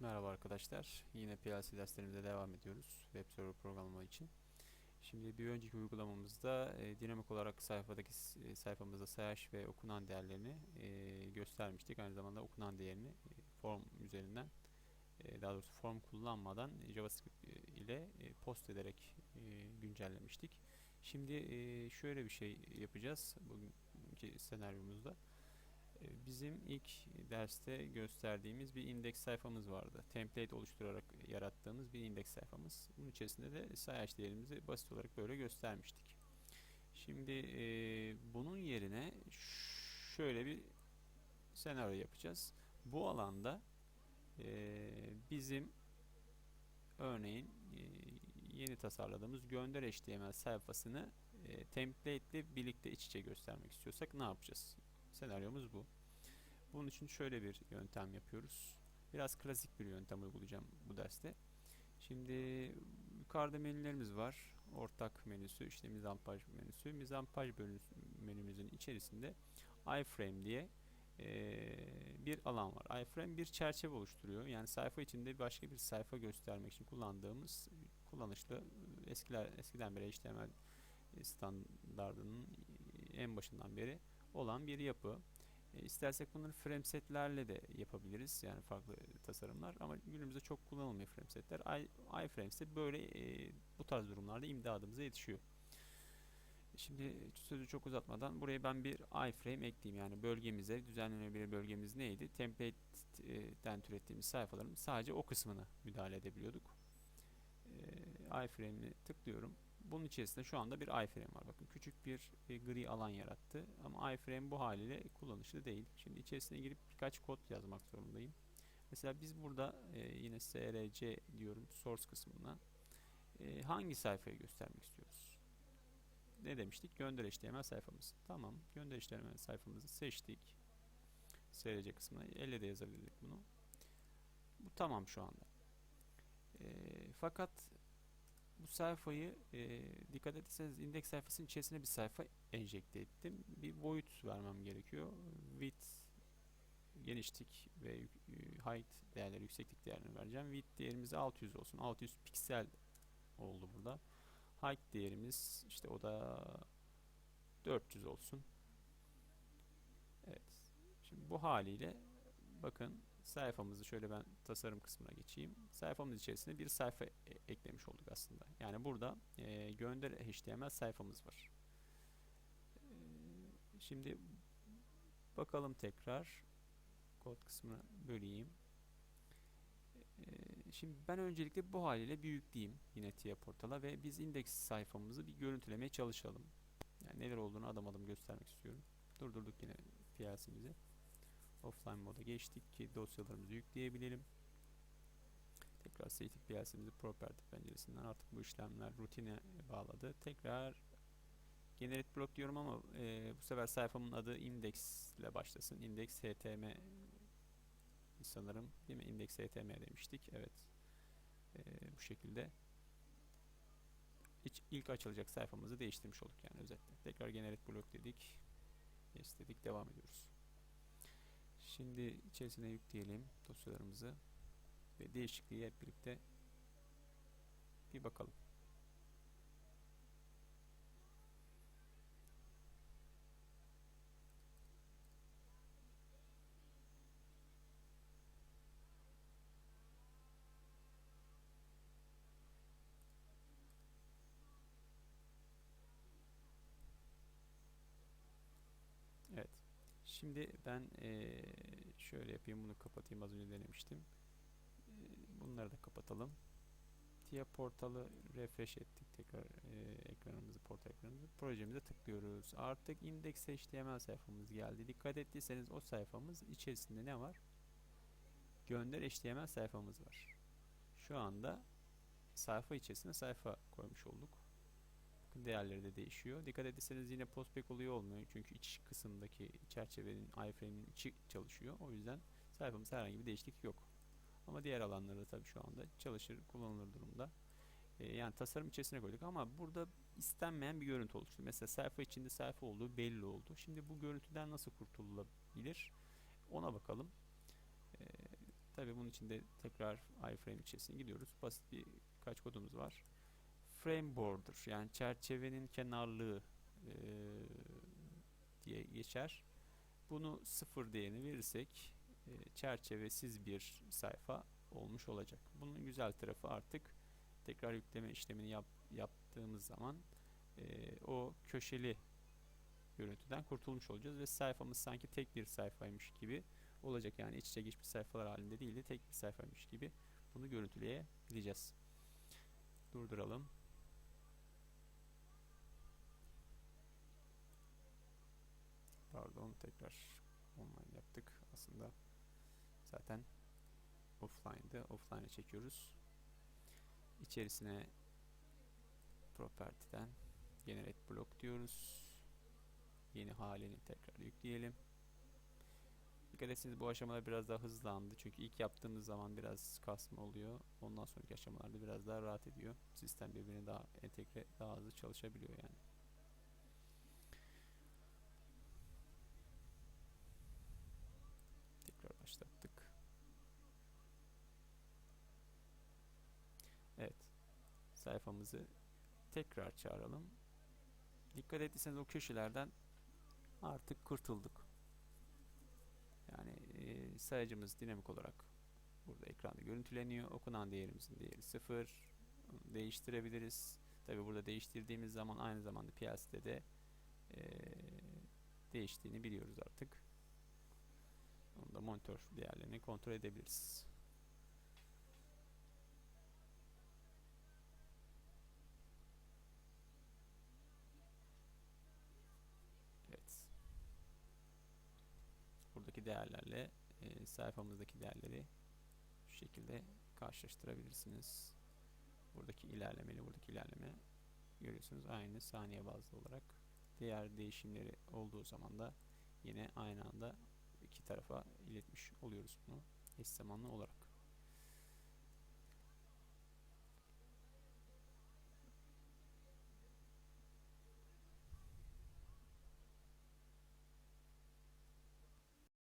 Merhaba arkadaşlar. Yine PLC derslerimize devam ediyoruz. Web server programlama için. Şimdi bir önceki uygulamamızda e, dinamik olarak sayfadaki e, sayfamızda sayaç ve okunan değerlerini e, göstermiştik. Aynı zamanda okunan değerini e, form üzerinden e, daha doğrusu form kullanmadan JavaScript e, ile e, post ederek e, güncellemiştik. Şimdi e, şöyle bir şey yapacağız bugünkü senaryomuzda. E, Bizim ilk derste gösterdiğimiz bir indeks sayfamız vardı. Template oluşturarak yarattığımız bir indeks sayfamız. Bunun içerisinde de sayaç değerimizi basit olarak böyle göstermiştik. Şimdi e, bunun yerine şöyle bir senaryo yapacağız. Bu alanda e, bizim örneğin e, yeni tasarladığımız gönder HTML sayfasını e, template ile birlikte iç içe göstermek istiyorsak ne yapacağız? Senaryomuz bu. Bunun için şöyle bir yöntem yapıyoruz. Biraz klasik bir yöntem uygulayacağım bu derste. Şimdi yukarıda menülerimiz var. Ortak menüsü, işte mizampaj menüsü. Mizampaj menümüzün içerisinde iframe diye bir alan var. Iframe bir çerçeve oluşturuyor. Yani sayfa içinde başka bir sayfa göstermek için kullandığımız kullanışlı eskiler eskiden beri HTML standardının en başından beri olan bir yapı. E, istersek bunları framesetlerle de yapabiliriz. Yani farklı tasarımlar ama günümüzde çok kullanılmıyor framesetler. i- iframe ise böyle e, bu tarz durumlarda imdadımıza yetişiyor. Şimdi sözü çok uzatmadan buraya ben bir iframe ekleyeyim. Yani bölgemize, düzenlenebilir bölgemiz neydi? Template'den türettiğimiz sayfaların sadece o kısmına müdahale edebiliyorduk. E, iframe'i tıklıyorum. Bunun içerisinde şu anda bir iframe var. Bakın küçük bir e, gri alan yarattı. Ama iframe bu haliyle kullanışlı değil. Şimdi içerisine girip birkaç kod yazmak zorundayım. Mesela biz burada e, yine src diyorum source kısmına e, hangi sayfayı göstermek istiyoruz? Ne demiştik? Gönder HTML sayfamız. Tamam. Gönder HTML sayfamızı seçtik. src kısmına. Elle de yazabilirdik bunu. Bu tamam şu anda. E, fakat bu sayfayı e, dikkat ederseniz indeks sayfasının içerisine bir sayfa enjekte ettim. Bir boyut vermem gerekiyor. Width genişlik ve e, height değerleri, yükseklik değerini vereceğim. Width değerimiz 600 olsun. 600 piksel oldu burada. Height değerimiz işte o da 400 olsun. Evet. Şimdi bu haliyle bakın sayfamızı şöyle ben tasarım kısmına geçeyim. Sayfamız içerisinde bir sayfa e- eklemiş olduk aslında. Yani burada e, gönder HTML sayfamız var. E, şimdi bakalım tekrar kod kısmına böleyim. E, şimdi ben öncelikle bu haliyle büyükleyeyim yine TIA portala ve biz indeks sayfamızı bir görüntülemeye çalışalım. Yani neler olduğunu adım adım göstermek istiyorum. Durdurduk yine PLC'mizi offline moda geçtik ki dosyalarımızı yükleyebilelim. Tekrar static PLC'mizi property penceresinden artık bu işlemler rutine bağladı. Tekrar generate block diyorum ama e, bu sefer sayfamın adı index ile başlasın. Index htm sanırım değil mi? Index htm demiştik. Evet. E, bu şekilde hiç ilk açılacak sayfamızı değiştirmiş olduk yani özetle. Tekrar generate block dedik. Yes dedik. Devam ediyoruz. Şimdi içerisine yükleyelim dosyalarımızı ve değişikliği hep birlikte bir bakalım. Evet. Şimdi ben eee, şöyle yapayım bunu kapatayım az önce denemiştim. Eee, bunları da kapatalım. TIA portalı refresh ettik tekrar eee, ekranımızı portal ekranımızı projemize tıklıyoruz. Artık index HTML sayfamız geldi. Dikkat ettiyseniz o sayfamız içerisinde ne var? Gönder HTML sayfamız var. Şu anda sayfa içerisine sayfa koymuş olduk. Değerleri de değişiyor. Dikkat ederseniz yine postback oluyor olmuyor. Çünkü iç kısımdaki çerçevenin iframe'in içi çalışıyor. O yüzden sayfamızda herhangi bir değişiklik yok. Ama diğer alanlarda tabii şu anda çalışır, kullanılır durumda. Ee, yani tasarım içerisine koyduk ama burada istenmeyen bir görüntü oluştu. Mesela sayfa içinde sayfa olduğu belli oldu. Şimdi bu görüntüden nasıl kurtulabilir? Ona bakalım. Ee, Tabii bunun için de tekrar iframe içerisine gidiyoruz. Basit bir kaç kodumuz var. Frame border yani çerçevenin kenarlığı e, diye geçer. Bunu sıfır değerini verirsek e, çerçevesiz bir sayfa olmuş olacak. Bunun güzel tarafı artık tekrar yükleme işlemini yap, yaptığımız zaman e, o köşeli görüntüden kurtulmuş olacağız ve sayfamız sanki tek bir sayfaymış gibi olacak. Yani iç içe geçmiş sayfalar halinde değil de tek bir sayfaymış gibi bunu görüntüleyebileceğiz. Durduralım. Tekrar online yaptık. Aslında zaten offline'dı. Offline'e çekiyoruz. İçerisine property'den generate block diyoruz. Yeni halini tekrar yükleyelim. Dikkat etseniz bu aşamada biraz daha hızlandı. Çünkü ilk yaptığımız zaman biraz kasma oluyor. Ondan sonraki aşamalarda biraz daha rahat ediyor. Sistem birbirine daha entegre, daha hızlı çalışabiliyor yani. Tekrar başlattık. Evet. Sayfamızı tekrar çağıralım. Dikkat ettiyseniz o köşelerden artık kurtulduk. Yani e, sayacımız dinamik olarak burada ekranda görüntüleniyor. Okunan değerimizin değeri 0. Değiştirebiliriz. Tabi burada değiştirdiğimiz zaman aynı zamanda PLC'de de e, değiştiğini biliyoruz artık. Onu da monitör değerlerini kontrol edebiliriz. Evet. Buradaki değerlerle e, sayfamızdaki değerleri şu şekilde karşılaştırabilirsiniz. Buradaki ilerlemeli buradaki ilerleme görüyorsunuz aynı saniye bazlı olarak. Diğer değişimleri olduğu zaman da yine aynı anda iki tarafa iletmiş oluyoruz bunu eş zamanlı olarak.